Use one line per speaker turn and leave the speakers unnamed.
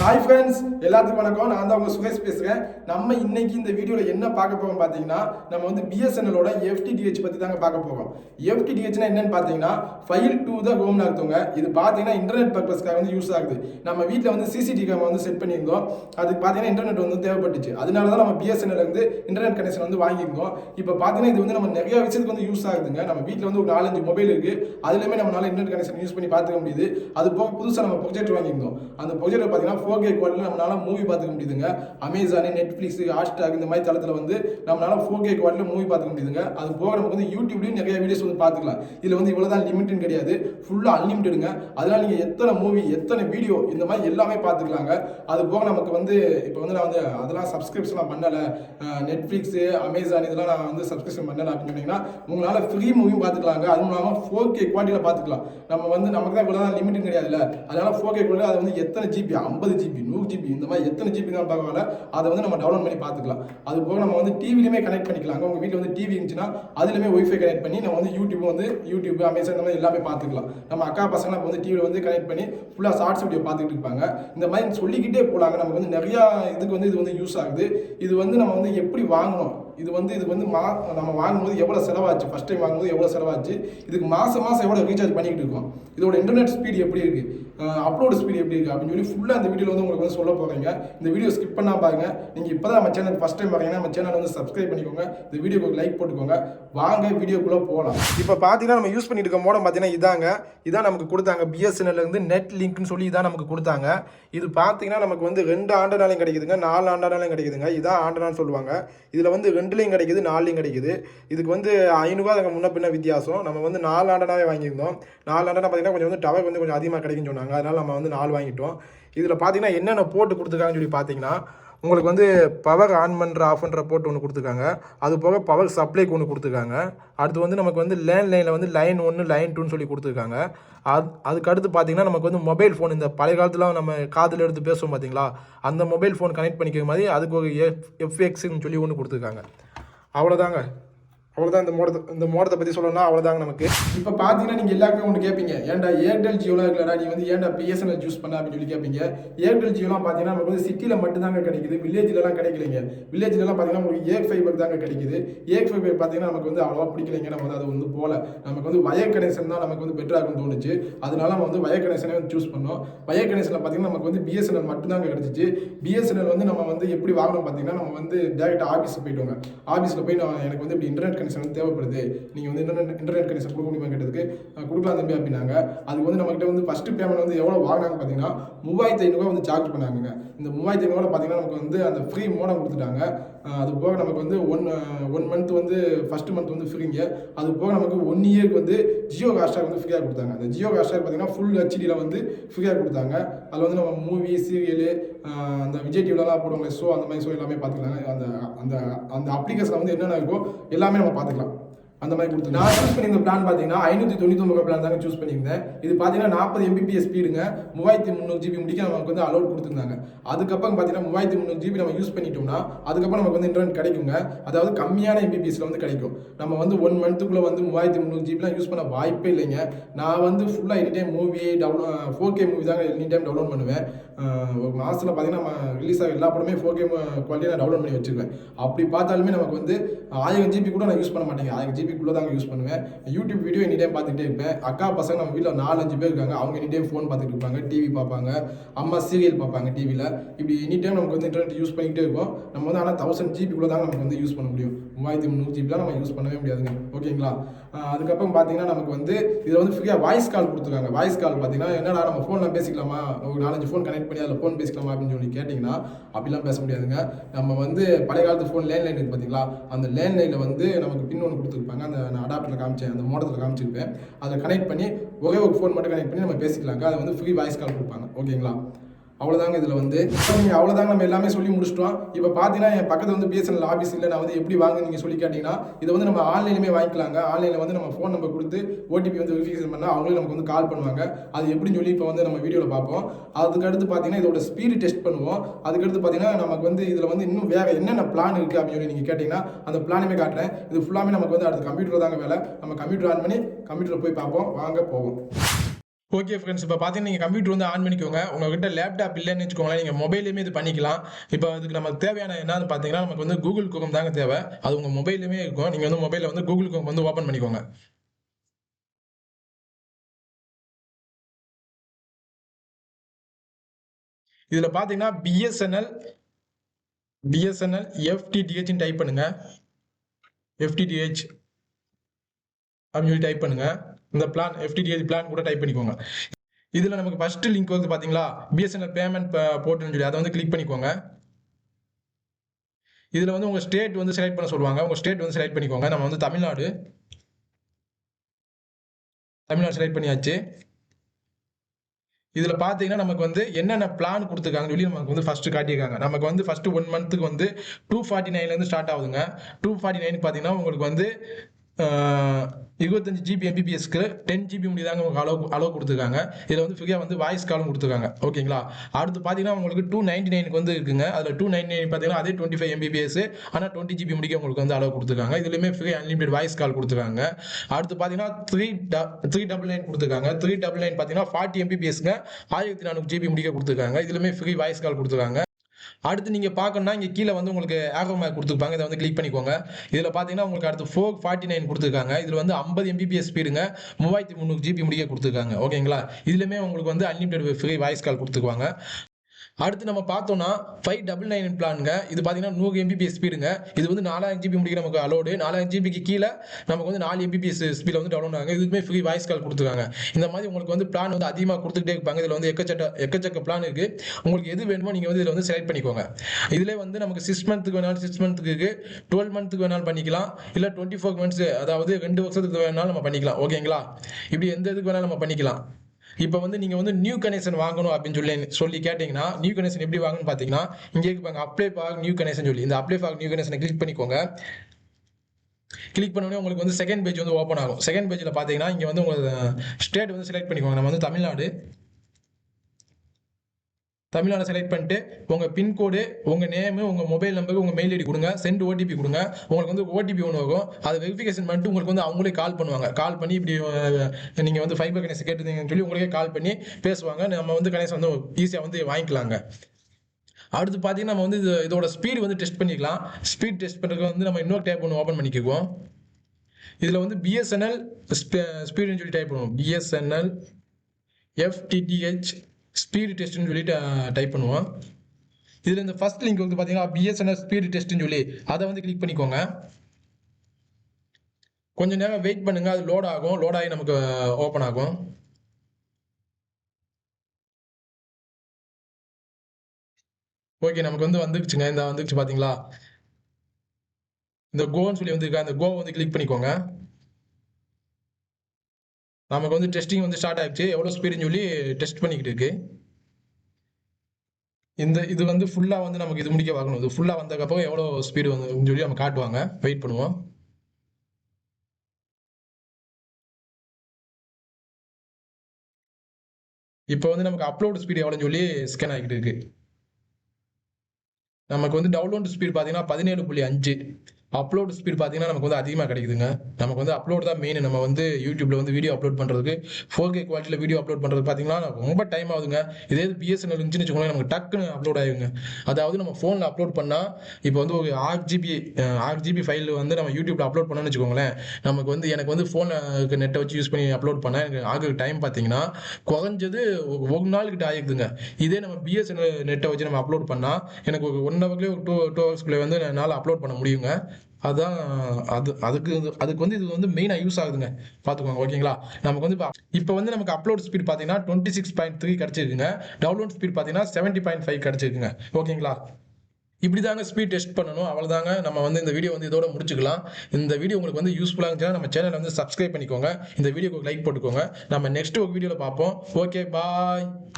Hi friends எல்லாத்துக்கும் வணக்கம். நான் தான் உங்கள் சுரேஷ் பேசுகிறேன் நம்ம இன்னைக்கு இந்த வீடியோவில் என்ன பார்க்க போகிறோம் பார்த்தீங்கன்னா நம்ம வந்து பிஎஸ்என்எலோட எஃப்டிடிஹெச் பற்றி தாங்க பார்க்க போகிறோம் எஃப்டிடிஹெச்னா என்னன்னு பார்த்தீங்கன்னா ஃபைல் டூ த ஹோம் நடத்துவங்க இது பார்த்தீங்கன்னா இன்டர்நெட் பர்பஸ்க்காக வந்து யூஸ் ஆகுது. நம்ம வீட்டில் வந்து சிசிடிவி கேமரா வந்து செட் பண்ணியிருந்தோம். அதுக்கு பார்த்தீங்கன்னா இன்டர்நெட் வந்து தேவைப்பட்டுச்சு. அதனால தான் நம்ம பிஎஸ்என்எல் வந்து இன்டர்நெட் கனெக்ஷன் வந்து வாங்கியிருந்தோம். இப்போ பார்த்தீங்கன்னா இது வந்து நம்ம நிறைய விஷயத்துக்கு வந்து யூஸ் ஆகுதுங்க. நம்ம வீட்டில் வந்து ஒரு நாலஞ்சு மொபைல் இருக்குது அதுலேயுமே நம்மளால இன்டர்நெட் கனெக்ஷன் யூஸ் பண்ணி பார்த்துக்க முடியுது. அது போக புதுசாக நம்ம ப்ரொஜெக்ட் வாங்கியிருந்தோம். அந்த ப்ரொஜெக்ட் பார்த்தீங்கன்னா ஃபோர் கே குவாலிட்டியில் நம்மளால மூவி பார்த்துக்க முடியுதுங்க. அமேசானு நெட்ஃப்ளிக்ஸ் ஹாஸ்டாக் இந்த மாதிரி தளத்தில் வந்து நம்மளால் ஃபோர் கே குவாலிட்டியில் மூவி பார்த்துக்க முடியுதுங்க. அது போக நமக்கு வந்து யூடியூப்லேயும் நிறைய வீடியோஸ் வந்து பார்த்துக்கலாம். இதில் வந்து இவ்வளோ தான் லிமிட்னு கிடையாது. ஃபுல்லாக அன்லிமிட்டடுங்க அதனால் நீங்கள் எத்தனை மூவி எத்தனை வீடியோ இந்த மாதிரி எல்லாமே பார்த்துக்கலாங்க. அது போக நமக்கு வந்து இப்போ வந்து நான் வந்து அதெல்லாம் சப்ஸ்கிரிப்ஷன்லாம் பண்ணலை. நெட்ஃப்ளிக்ஸு அமேசான் இதெல்லாம் நான் வந்து சப்ஸ்கிரிப்ஷன் பண்ணலை அப்படின்னு சொன்னீங்கன்னா உங்களால் ஃப்ரீ மூவியும் பார்த்துக்கலாங்க. அது மூலமாக ஃபோர் கே குவாலிட்டியில் பார்த்துக்கலாம். நம்ம வந்து நமக்கு தான் இவ்வளோ தான் லிமிட்னு கிடையாதுல்ல. அதனால் ஃபோர் கே குவாலிட்டி அது வந்து எத்தனை ஜிபி ஐம்பது ஜிபி நூறு ஜிபி இந்த மாதிரி எத்தனை ஜிபி பரவாயில்ல பார்க்கல அதை வந்து நம்ம டவுன்லோட் பண்ணி பார்த்துக்கலாம். அது போக நம்ம வந்து டிவிலையுமே கனெக்ட் பண்ணிக்கலாங்க உங்கள் வீட்டில் வந்து டிவி இருந்துச்சுன்னா அதுலேயுமே ஒய்ஃபை கனெக்ட் பண்ணி நம்ம வந்து யூடியூப் வந்து யூடியூப் அமேசான் இந்த மாதிரி எல்லாமே பார்த்துக்கலாம். நம்ம அக்கா பசங்க இப்போ வந்து டிவியில் வந்து கனெக்ட் பண்ணி ஃபுல்லாக ஷார்ட்ஸ் வீடியோ பார்த்துட்டு இருப்பாங்க. இந்த மாதிரி சொல்லிக்கிட்டே போகலாங்க நமக்கு வந்து நிறையா இதுக்கு வந்து இது வந்து யூஸ் ஆகுது. இது வந்து நம்ம வந்து எப்படி வாங்கணும்? இது வந்து இது வந்து மா நம்ம வாங்கும்போது எவ்வளோ செலவாச்சு? ஃபஸ்ட் டைம் வாங்கும்போது எவ்வளோ செலவாச்சு? இதுக்கு மாதம் மாதம் எவ்வளோ ரீசார்ஜ் பண்ணிக்கிட்டு இருக்கோம்? இதோட இன்டர்நெட் ஸ்பீடு எப்படி இருக்குது அப்லோட் ஸ்பீடு எப்படி இருக்குது அப்படின்னு சொல்லி ஃபுல்லாக அந்த வீடியோவில் வந்து உங்களுக்கு வந்து சொல்ல போகிறீங்க இந்த வீடியோ ஸ்கிப் பண்ணால் பாருங்க. நீங்கள் இப்போ தான் நம்ம சேனல் ஃபஸ்ட் டைம் பாருங்கன்னா நம்ம சேனல் வந்து சப்ஸ்கிரைப் பண்ணிக்கோங்க. இந்த வீடியோக்கு லைக் போட்டுக்கோங்க. வாங்க வீடியோக்குள்ளே போகலாம் இப்போ பார்த்தீங்கன்னா நம்ம யூஸ் பண்ணிட்டு இருக்க மோடம் பார்த்தீங்கன்னா இதாங்க. இதான் நமக்கு கொடுத்தாங்க. பிஎஸ்என்எல்லேருந்து நெட் லிங்க்னு சொல்லி இதான் நமக்கு கொடுத்தாங்க. இது பார்த்தீங்கன்னா நமக்கு வந்து ரெண்டு ஆண்டனாலையும் கிடைக்குதுங்க. நாலு ஆண்டனாலையும் கிடைக்குதுங்க. இதான் ஆண்டனான்னு சொல்லுவாங்க. இதில் வந்து ரெண்டுலையும் கிடைக்குது நாலுலையும் கிடைக்குது. இதுக்கு வந்து ஐநூறுரூவா அதுக்கு முன்ன பின்ன வித்தியாசம். நம்ம வந்து நாலு ஆண்டனாவே வாங்கியிருந்தோம். நாலு ஆண்டனா பார்த்தீங்கன்னா கொஞ்சம் வந்து டவர் வந்து கொஞ்சம் அதிகமாக கிடைக்குன்னு சொன்னாங்க. அதனால் நம்ம வந்து நாலு வாங்கிட்டோம். இதில் பார்த்தீங்கன்னா என்னென்ன போட்டு கொடுத்துருக்காங்கன்னு சொல்லி பார்த்தீங்கன்னா உங்களுக்கு வந்து பவர் ஆன் பண்ணுற ஆஃப் பண்ணுற போட்டு ஒன்று கொடுத்துருக்காங்க. அது போக பவர் சப்ளைக்கு ஒன்று கொடுத்துருக்காங்க. அடுத்து வந்து நமக்கு வந்து லேண்ட் லைனில் வந்து லைன் ஒன்று லைன் டூன்னு சொல்லி கொடுத்துருக்காங்க. அது அதுக்கு அடுத்து பார்த்தீங்கன்னா நமக்கு வந்து மொபைல் ஃபோன் இந்த பழைய காலத்தில் நம்ம காதில் எடுத்து பேசுவோம் பார்த்தீங்களா அந்த மொபைல் ஃபோன் கனெக்ட் பண்ணிக்கிற மாதிரி அதுக்கு ஒரு எஃப் எஃப்எக்ஸ்ன்னு சொல்லி ஒன்று கொடுத்துருக்காங்க. அவ்வளோதாங்க அவ்வளோதான் இந்த மோடத்தை இந்த மோடத்தை பற்றி சொல்லணும்னா அவ்வளோதாங்க நமக்கு. இப்போ பார்த்தீங்கன்னா நீங்கள் எல்லாருமே ஒன்று கேட்பீங்க ஏன்டா ஏர்டெல் ஜியோலாம் இருக்கலடா நீ வந்து ஏன்டா பிஎஸ்என்எல் யூஸ் பண்ண அப்படின்னு சொல்லி கேட்பீங்க ஏர்டெல் ஜியோலாம் பார்த்தீங்கன்னா நமக்கு வந்து சிட்டியில் மட்டும்தாங்க கிடைக்குது வில்லேஜ்லலாம் கிடைக்கலைங்க. வில்லேஜ்லலாம் பார்த்தீங்கன்னா உங்களுக்கு ஏக் ஃபைபர் தாங்க கிடைக்குது. ஏக் ஃபைபர் பார்த்தீங்கன்னா நமக்கு வந்து அவ்வளோவா பிடிக்கலைங்க. நம்ம வந்து அது வந்து போல. நமக்கு வந்து வயர் கனெக்ஷன் தான் நமக்கு வந்து பெட்டராக இருக்கும்னு தோணுச்சு. அதனால நம்ம வந்து வயர் கனெக்ஷனே வந்து சூஸ் பண்ணோம். வயர் கனெக்ஷனில் பார்த்தீங்கன்னா நமக்கு வந்து பிஎஸ்என்எல் மட்டும்தாங்க கிடச்சிச்சு. பிஎஸ்என்எல் வந்து நம்ம வந்து எப்படி வாங்கணும் பார்த்தீங்கன்னா நம்ம வந்து டேரெக்டாக ஆஃபீஸுக்கு போயிட்டு ஆஃபீஸில் போய் நான் எனக்கு வந்து இப்படி இன்டர்நெட் கனெக்ஷன் வந்து தேவைப்படுது. நீங்கள் வந்து இன்டர்நெட் இன்டர்நெட் கனெக்ஷன் கொடுக்க முடியுமா கேட்டதுக்கு கொடுக்கலாம் தம்பி அப்படின்னாங்க. அதுக்கு வந்து நம்மகிட்ட வந்து ஃபஸ்ட்டு பேமெண்ட் வந்து எவ்வளோ வாங்கினாங்க பார்த்தீங்கன்னா மூவாயிரத்து ஐநூறுரூவா வந்து சார்ஜ் பண்ணாங்க இந்த மூவாயிரத்து ஐநூறுவா பார்த்தீங்கன்னா நமக்கு வந்து அந்த ஃப்ரீ மோடம் கொடுத்துட்டாங்க. அது போக நமக்கு வந்து ஒன் ஒன் மந்த் வந்து ஃபஸ்ட்டு மந்த் வந்து ஃப்ரீங்க அது போக நமக்கு ஒன் இயர்க்கு வந்து ஜியோ ஹாட்ஸ்டார் வந்து ஃப்ரீயாக கொடுத்தாங்க. அந்த ஜியோ ஹாட்ஸ்டார் பார்த்தீங்கன்னா ஃபுல் ஹெச்டியில் வந்து ஃப்ரீயாக கொடுத்தாங்க. அதில் வந்து நம்ம மூவி சீரியலு அந்த விஜய் டிவிலலாம் போடுவாங்க ஷோ அந்த மாதிரி ஷோ எல்லாமே பார்த்துக்கலாங்க. அந்த அந்த அந்த அப்ளிகேஷனில் வந்து என்னென்ன இருக்கோ எல்லாமே நம்ம பார்த்துக்கலாம். அந்த மாதிரி கொடுத்து நான் சூஸ் பண்ணியிருந்த பிளான் பார்த்தீங்கன்னா ஐநூற்றி தொண்ணூத்தொம்பது பிளான் தாங்க சூஸ் பண்ணியிருந்தேன். இது பார்த்தீங்கன்னா நாற்பது எம்பிபிஎஸ் ஸ்பீடுங்க மூவாயிரத்தி முந்நூறு ஜிபி முடிக்க நமக்கு வந்து அலோட் கொடுத்துருந்தாங்க. அதுக்கப்புறம் பார்த்தீங்கன்னா மூவாயிரத்தி முந்நூறு ஜிபி நம்ம யூஸ் பண்ணிட்டோம்னா அதுக்கப்புறம் நமக்கு வந்து இன்டர்நெட் கிடைக்குங்க. அதாவது கம்மியான எம்பிபிஎஸ்ல வந்து கிடைக்கும். நம்ம வந்து ஒன் மந்த்துக்குள்ளே வந்து மூவாயிரத்தி முந்நூறு ஜிபிலாம் யூஸ் பண்ண வாய்ப்பே இல்லைங்க. நான் வந்து ஃபுல்லாக any time movie down four K movie தாங்க எனி டைம் டவுன்லோட் பண்ணுவேன். ஒரு மாதத்தில் பார்த்தீங்கன்னா ரிலீஸ் ஆக எல்லா படமே ஃபோர் கேம் குவாலிட்டி நான் டவுன்லோட் பண்ணி வச்சுருவேன். அப்படி பார்த்தாலுமே நமக்கு வந்து ஆயிரம் ஜிபி கூட நான் யூஸ் பண்ண மாட்டேங்க. ஆயிரம் ஜிபிக்குள்ளே தாங்க யூஸ் பண்ணுவேன். யூடியூப் வீடியோ எனி டைம் பார்த்துக்கிட்டே இருப்பேன். அக்கா பசங்க நம்ம வீட்டில் நாலஞ்சு பேர் இருக்காங்க. அவங்க எனி டைம் ஃபோன் பார்த்துட்டு இருப்பாங்க. டிவி பார்ப்பாங்க. அம்மா சீரியல் பார்ப்பாங்க டிவியில் இப்படி எனி டைம் நமக்கு வந்து இன்டர்நெட் யூஸ் பண்ணிக்கிட்டே இருக்கும். நம்ம வந்து ஆனால் தௌசண்ட் ஜிபிக்குள்ளே தான் நமக்கு வந்து யூஸ் பண்ண முடியும். மூவாயிரத்தி முந்நூறு ஜிபிலாம் நம்ம யூஸ் பண்ணவே முடியாதுங்க. ஓகேங்களா அதுக்கப்புறம் பார்த்தீங்கன்னா நமக்கு வந்து இதில் வந்து ஃப்ரீயாக வாய்ஸ் கால் கொடுத்துருக்காங்க. வாய்ஸ் கால் பார்த்தீங்கன்னா என்னடா நம்ம ஃபோனில் பேசிக்கலாமா? ஒரு நாலஞ்சு ஃபோன் கனெக்ட் பண்ணி அதில் ஃபோன் பேசிக்கலாமா? அப்படின்னு சொல்லி கேட்டிங்கன்னா அப்படிலாம் பேச முடியாதுங்க. நம்ம வந்து பழைய காலத்து ஃபோன் லேண்ட்லைன் இருக்குது பார்த்தீங்களா அந்த லேண்ட்லைனில் வந்து நமக்கு பின் ஒன்று கொடுத்துருப்பாங்க. அந்த நான் அடாப்டரில் காமிச்சேன் அந்த மோடத்தில் காமிச்சிருப்பேன். அதை கனெக்ட் பண்ணி ஒரே ஒரு ஃபோன் மட்டும் கனெக்ட் பண்ணி நம்ம பேசிக்கலாங்க. அதை வந்து ஃப்ரீ வாய்ஸ் கால் கொடுப்பாங்க. ஓகேங்களா? அவ்வளோதாங்க இதில் வந்து. நீங்கள் அவ்வளோதாங்க நம்ம எல்லாமே சொல்லி முடிச்சிட்டோம். இப்போ பார்த்தீங்கன்னா என் பக்கத்தில் வந்து பிஎஸ்என்எல் ஆஃபீஸ் இல்லை நான் வந்து எப்படி வாங்க நீங்கள் சொல்லி கேட்டிங்கன்னா இதை வந்து நம்ம ஆன்லைனுமே வாங்கிக்கலாங்க. ஆன்லைனில் வந்து நம்ம ஃபோன் நம்பர் கொடுத்து ஓடிபி வந்து வெரிஃபிகேஷன் பண்ணால் அவங்களே நமக்கு வந்து கால் பண்ணுவாங்க. அது எப்படின்னு சொல்லி இப்போ வந்து நம்ம வீடியோவில் பார்ப்போம். அதுக்கடுத்து பார்த்தீங்கன்னா இதோட ஸ்பீடு டெஸ்ட் பண்ணுவோம். அதுக்கடுத்து பார்த்தீங்கன்னா நமக்கு வந்து இதில் வந்து இன்னும் வேறு என்னென்ன பிளான் இருக்குது அப்படின்னு சொல்லி நீங்கள் கேட்டிங்கன்னா அந்த பிளானுமே காட்டுறேன். இது ஃபுல்லாமே நமக்கு வந்து அடுத்து கம்ப்யூட்டர் தாங்க வேலை. நம்ம கம்ப்யூட்டர் ஆன் பண்ணி கம்ப்யூட்டரில் போய் பார்ப்போம். வாங்க போவோம். ஓகே ஃப்ரெண்ட்ஸ் இப்போ பார்த்தீங்கன்னா நீங்கள் கம்ப்யூட்டர் வந்து ஆன் பண்ணிக்கோங்க. உங்ககிட்ட லேப்டாப் இல்லைன்னு வச்சுக்கோங்களேன் நீங்கள் மொபைலேயுமே இது பண்ணிக்கலாம். இப்போ அதுக்கு நமக்கு தேவையான என்னன்னு பார்த்தீங்கன்னா நமக்கு வந்து கூகுள் குரோம் தாங்க தேவை. அது உங்கள் மொபைல்லையுமே இருக்கும். நீங்கள் வந்து மொபைலில் வந்து கூகுள் குரோம் வந்து ஓப்பன் பண்ணிக்கோங்க. இதில் பார்த்தீங்கன்னா பிஎஸ்என்எல் பிஎஸ்என்எல் எஃப்டிடிஹெச்னு டைப் பண்ணுங்கள் எஃப்டிடிஹெச் அப்படின்னு சொல்லி டைப் பண்ணுங்கள் இந்த பிளான் எஃப்டிடிஹெச் பிளான் கூட டைப் பண்ணிக்கோங்க. இதில் நமக்கு ஃபஸ்ட்டு லிங்க் வந்து பார்த்தீங்களா பிஎஸ்என்எல் பேமெண்ட் போர்ட்டல்னு சொல்லி அதை வந்து கிளிக் பண்ணிக்கோங்க. இதில் வந்து உங்கள் ஸ்டேட் வந்து செலக்ட் பண்ண சொல்லுவாங்க. உங்கள் ஸ்டேட் வந்து செலக்ட் பண்ணிக்கோங்க. நம்ம வந்து தமிழ்நாடு. தமிழ்நாடு செலக்ட் பண்ணியாச்சு. இதில் பார்த்தீங்கன்னா நமக்கு வந்து என்னென்ன பிளான் கொடுத்துருக்காங்கன்னு சொல்லி நமக்கு வந்து ஃபஸ்ட்டு காட்டியிருக்காங்க. நமக்கு வந்து ஃபஸ்ட்டு ஒன் மந்த்துக்கு வந்து டூ ஃபார்ட்டி நைன்லேருந்து ஸ்டார்ட் ஆகுதுங்க. டூ ஃபார்ட்டி நைன் பார்த்தீங்கன்னா உங்களுக்கு வந்து இருபத்தஞ்சு ஜிபி எம்பிபிஎஸ்க்கு டென் ஜிபி முடிதாங்க உங்களுக்கு அளவு அளவு கொடுத்துருக்காங்க. இதில் வந்து ஃப்ரீயாக வந்து வாய்ஸ் காலும் கொடுத்துருக்காங்க. ஓகேங்களா அடுத்து பார்த்தீங்கன்னா உங்களுக்கு டூ நைன்டி நைனுக்கு வந்து இருக்குங்க. அதில் டூ நைன்டி நைன் பார்த்தீங்கன்னா அதே டுவெண்ட்டி ஃபைவ் எம்பிபிஎஸ் ஆனால் டுவெண்ட்டி ஜிபி முடிக்க உங்களுக்கு வந்து அளவு கொடுத்துருக்காங்க. இதுலையுமே ஃப்ரீ அன்லிமிடெட் வாய்ஸ் கால் கொடுத்துருக்காங்க. அடுத்து பார்த்தீங்கன்னா த்ரீ த்ரீ டபுள் நைன் கொடுத்துருக்காங்க. த்ரீ டபுள் நைன் பார்த்தீங்கன்னா ஃபார்ட்டி எம்பிபிஎஸ்ங்க ஆயிரத்தி நானூறு ஜிபி முடிக்க கொடுத்துருக்காங்க. இதுலையுமே ஃப்ரீ வாய்ஸ் கால் கொடுத்துருக்காங்க. அடுத்து நீங்கள் பார்க்கணும்னா இங்கே கீழே வந்து உங்களுக்கு ஆகோ மேக் கொடுத்துருப்பாங்க. இதை வந்து கிளிக் பண்ணிக்கோங்க. இதில் பார்த்தீங்கன்னா உங்களுக்கு அடுத்து ஃபோர் ஃபார்ட்டி நைன் கொடுத்துருக்காங்க. இதில் வந்து ஐம்பது எம்பிபிஎஸ் ஸ்பீடுங்க மூவாயிரத்தி முந்நூறு ஜிபி முடிய கொடுத்துருக்காங்க. ஓகேங்களா இதுலையுமே உங்களுக்கு வந்து அன்லிமிடெட் ஃப்ரீ வாய்ஸ் கால் கொடுத்துருவாங்க அடுத்து நம்ம பார்த்தோம்னா ஃபைவ் டபுள் நைன் பிளானுங்க இது பார்த்தீங்கன்னா நூறு எம்பிபிஎஸ் ஸ்பீடுங்க இது வந்து நாலாயிரம் ஜிபி முடிக்க நமக்கு அலோடு நாலாயிரம் ஜிபிக்கு கீழே நமக்கு வந்து நாலு எம்பிபிஎஸ் ஸ்பீடில் வந்து டவுன்லோட் ஆகுங்க. இதுக்குமே ஃப்ரீ வாய்ஸ் கால் கொடுத்துருக்காங்க. இந்த மாதிரி உங்களுக்கு வந்து பிளான் வந்து அதிகமாக கொடுத்துக்கிட்டே இருப்பாங்க. இதில் வந்து எக்கச்சக்க எக்கச்சக்க பிளான் இருக்குது உங்களுக்கு எது வேணுமோ நீங்கள் வந்து இதில் வந்து செலக்ட் பண்ணிக்கோங்க. இதில் வந்து நமக்கு சிக்ஸ் மந்த்துக்கு வேணாலும் சிக்ஸ் மந்த்துக்கு இருக்குது டுவெல் மந்த்துக்கு வேணாலும் பண்ணிக்கலாம். இல்லை டுவெண்ட்டி ஃபோர் மந்த்ஸ் அதாவது ரெண்டு வருஷத்துக்கு வேணாலும் நம்ம பண்ணிக்கலாம். ஓகேங்களா இப்படி எந்த இதுக்கு வேணாலும் நம்ம பண்ணிக்கலாம். இப்போ வந்து நீங்கள் வந்து நியூ கனெக்ஷன் வாங்கணும் அப்படின்னு சொல்லி சொல்லி கேட்டிங்கன்னா நியூ கனெக்ஷன் எப்படி வாங்கணும்னு பார்த்தீங்கன்னா இங்கே இருப்பாங்க அப்ளை ஃபார் நியூ கனெக்ஷன் சொல்லி. இந்த அப்ளை ஃபார் நியூ கனெக்ஷனை கிளிக் பண்ணிக்கோங்க. கிளிக் பண்ணோடனே உங்களுக்கு வந்து செகண்ட் பேஜ் வந்து ஓப்பன் ஆகும். செகண்ட் பேஜில் பார்த்தீங்கன்னா இங்கே வந்து உங்கள் ஸ்டேட் வந்து செலக்ட் பண்ணிக்கோங்க. நம்ம வந்து தமிழ்நாடு. தமிழ்நாடு செலக்ட் பண்ணிட்டு உங்கள் பின்கோடு உங்கள் நேமு உங்கள் மொபைல் நம்பருக்கு உங்கள் மெயில் ஐடி கொடுங்க சென்ட் ஓடிபி கொடுங்க. உங்களுக்கு வந்து ஓடிபி ஒன்று வரும். அதை வெரிஃபிகேஷன் பண்ணிட்டு உங்களுக்கு வந்து அவங்களே கால் பண்ணுவாங்க. கால் பண்ணி இப்படி நீங்கள் வந்து ஃபைபர் கனெக்ஷன் கேட்டுருந்தீங்கன்னு சொல்லி உங்களுக்கே கால் பண்ணி பேசுவாங்க. நம்ம வந்து கனெக்ஷன் வந்து ஈஸியாக வந்து வாங்கிக்கலாங்க. அடுத்து பார்த்தீங்கன்னா நம்ம வந்து இது இதோட ஸ்பீடு வந்து டெஸ்ட் பண்ணிக்கலாம். ஸ்பீட் டெஸ்ட் பண்ணுறதுக்கு வந்து நம்ம இன்னொரு டேப் ஒன்று ஓப்பன் பண்ணிக்குவோம். இதில் வந்து பிஎஸ்என்எல் ஸ்பீடுன்னு சொல்லி டைப் பண்ணுவோம். பிஎஸ்என்எல் எஃப்டிடிஹெச் ஸ்பீடு டெஸ்ட்னு சொல்லி டைப் பண்ணுவோம். இதில் இந்த ஃபஸ்ட் லிங்க் வந்து பார்த்தீங்கன்னா பிஎஸ்என்எல் ஸ்பீடு டெஸ்ட்னு சொல்லி அதை வந்து கிளிக் பண்ணிக்கோங்க. கொஞ்ச நேரம் வெயிட் பண்ணுங்க அது லோட் ஆகும். லோட் ஆகி நமக்கு ஓப்பன் ஆகும். ஓகே நமக்கு வந்து வந்துருச்சுங்க. இந்த வந்துருச்சு பார்த்தீங்களா இந்த கோன்னு சொல்லி வந்துருக்கா இந்த கோ வந்து கிளிக் பண்ணிக்கோங்க. நமக்கு வந்து டெஸ்டிங் வந்து ஸ்டார்ட் ஆயிடுச்சு. எவ்வளோ ஸ்பீடுன்னு சொல்லி டெஸ்ட் பண்ணிக்கிட்டு இருக்கு. இந்த இது வந்து ஃபுல்லாக வந்து நமக்கு இது முடிக்க பார்க்கணும் இது ஃபுல்லாக வந்ததுக்கப்புறம் எவ்வளோ ஸ்பீடு வந்து சொல்லி நம்ம காட்டுவாங்க. வெயிட் பண்ணுவோம். இப்போ வந்து நமக்கு அப்லோடு ஸ்பீடு எவ்வளோன்னு சொல்லி ஸ்கேன் ஆகிட்டு இருக்கு. நமக்கு வந்து டவுன்லோடு ஸ்பீடு பார்த்தீங்கன்னா பதினேழு புள்ளி அஞ்சு. அப்லோட் ஸ்பீட் பார்த்தீங்கன்னா நமக்கு வந்து அதிகமாக கிடைக்குதுங்க. நமக்கு வந்து அப்லோட் தான் மெயின் நம்ம வந்து யூடியூப்ல வந்து வீடியோ அப்லோட் பண்ணுறதுக்கு ஃபோர் கே குவாலிட்டியில் வீடியோ அப்லோட் பண்ணுறது பார்த்தீங்கன்னா ரொம்ப டைம் ஆகுதுங்க. இதே பிஎஸ்என்எல் இருந்துச்சுன்னு வச்சுக்கோங்களேன் நமக்கு டக்குன்னு அப்லோட் ஆகுங்க அதாவது நம்ம ஃபோனில் அப்லோட் பண்ணால் இப்போ வந்து ஒரு ஆறு ஜிபி ஆறு ஜிபி ஃபைல் வந்து நம்ம யூடியூப்ல அப்லோட் பண்ணோம்னு வச்சுக்கோங்களேன் நமக்கு வந்து எனக்கு வந்து ஃபோனில் நெட்டை வச்சு யூஸ் பண்ணி அப்லோட் பண்ண எனக்கு ஆகிற டைம் பார்த்தீங்கன்னா குறைஞ்சது ஒரு ஒரு நாள் கிட்ட ஆகிக்குதுங்க இதே நம்ம பிஎஸ்என்எல் நெட்டை வச்சு நம்ம அப்லோட் பண்ணால் எனக்கு ஒரு ஒன் ஹவர்லேயே ஒரு டூ டூ ஹவர்ஸ்க்குள்ளே வந்து என்னால் அப்லோட் பண்ண முடியுங்க. அதான் அது அதுக்கு இது- அதுக்கு வந்து இது வந்து மெயினாக யூஸ் ஆகுதுங்க. பார்த்துக்கோங்க ஓகேங்களா நமக்கு வந்து இப்போ வந்து நமக்கு அப்லோட் ஸ்பீட் பார்த்தீங்கன்னா டுவெண்ட்டி சிக்ஸ் பாயிண்ட் த்ரீ கிடச்சிருக்குங்க. டவுன்லோட் ஸ்பீட் பார்த்தீங்கன்னா செவன்ட்டி பாயிண்ட் ஃபைவ் கிடச்சிருக்குங்க. ஓகேங்களா இப்படி தாங்க ஸ்பீட் டெஸ்ட் பண்ணணும். அவ்வளோதாங்க நம்ம வந்து இந்த வீடியோ வந்து இதோட முடிச்சுக்கலாம். இந்த வீடியோ உங்களுக்கு வந்து யூஸ்ஃபுல்லாக இருந்துச்சுன்னா நம்ம சேனலை வந்து சப்ஸ்கிரைப் பண்ணிக்கோங்க. இந்த வீடியோக்கு லைக் போட்டுக்கோங்க. நம்ம நெக்ஸ்ட் ஒரு வீடியோவில் பார்ப்போம். Okay bye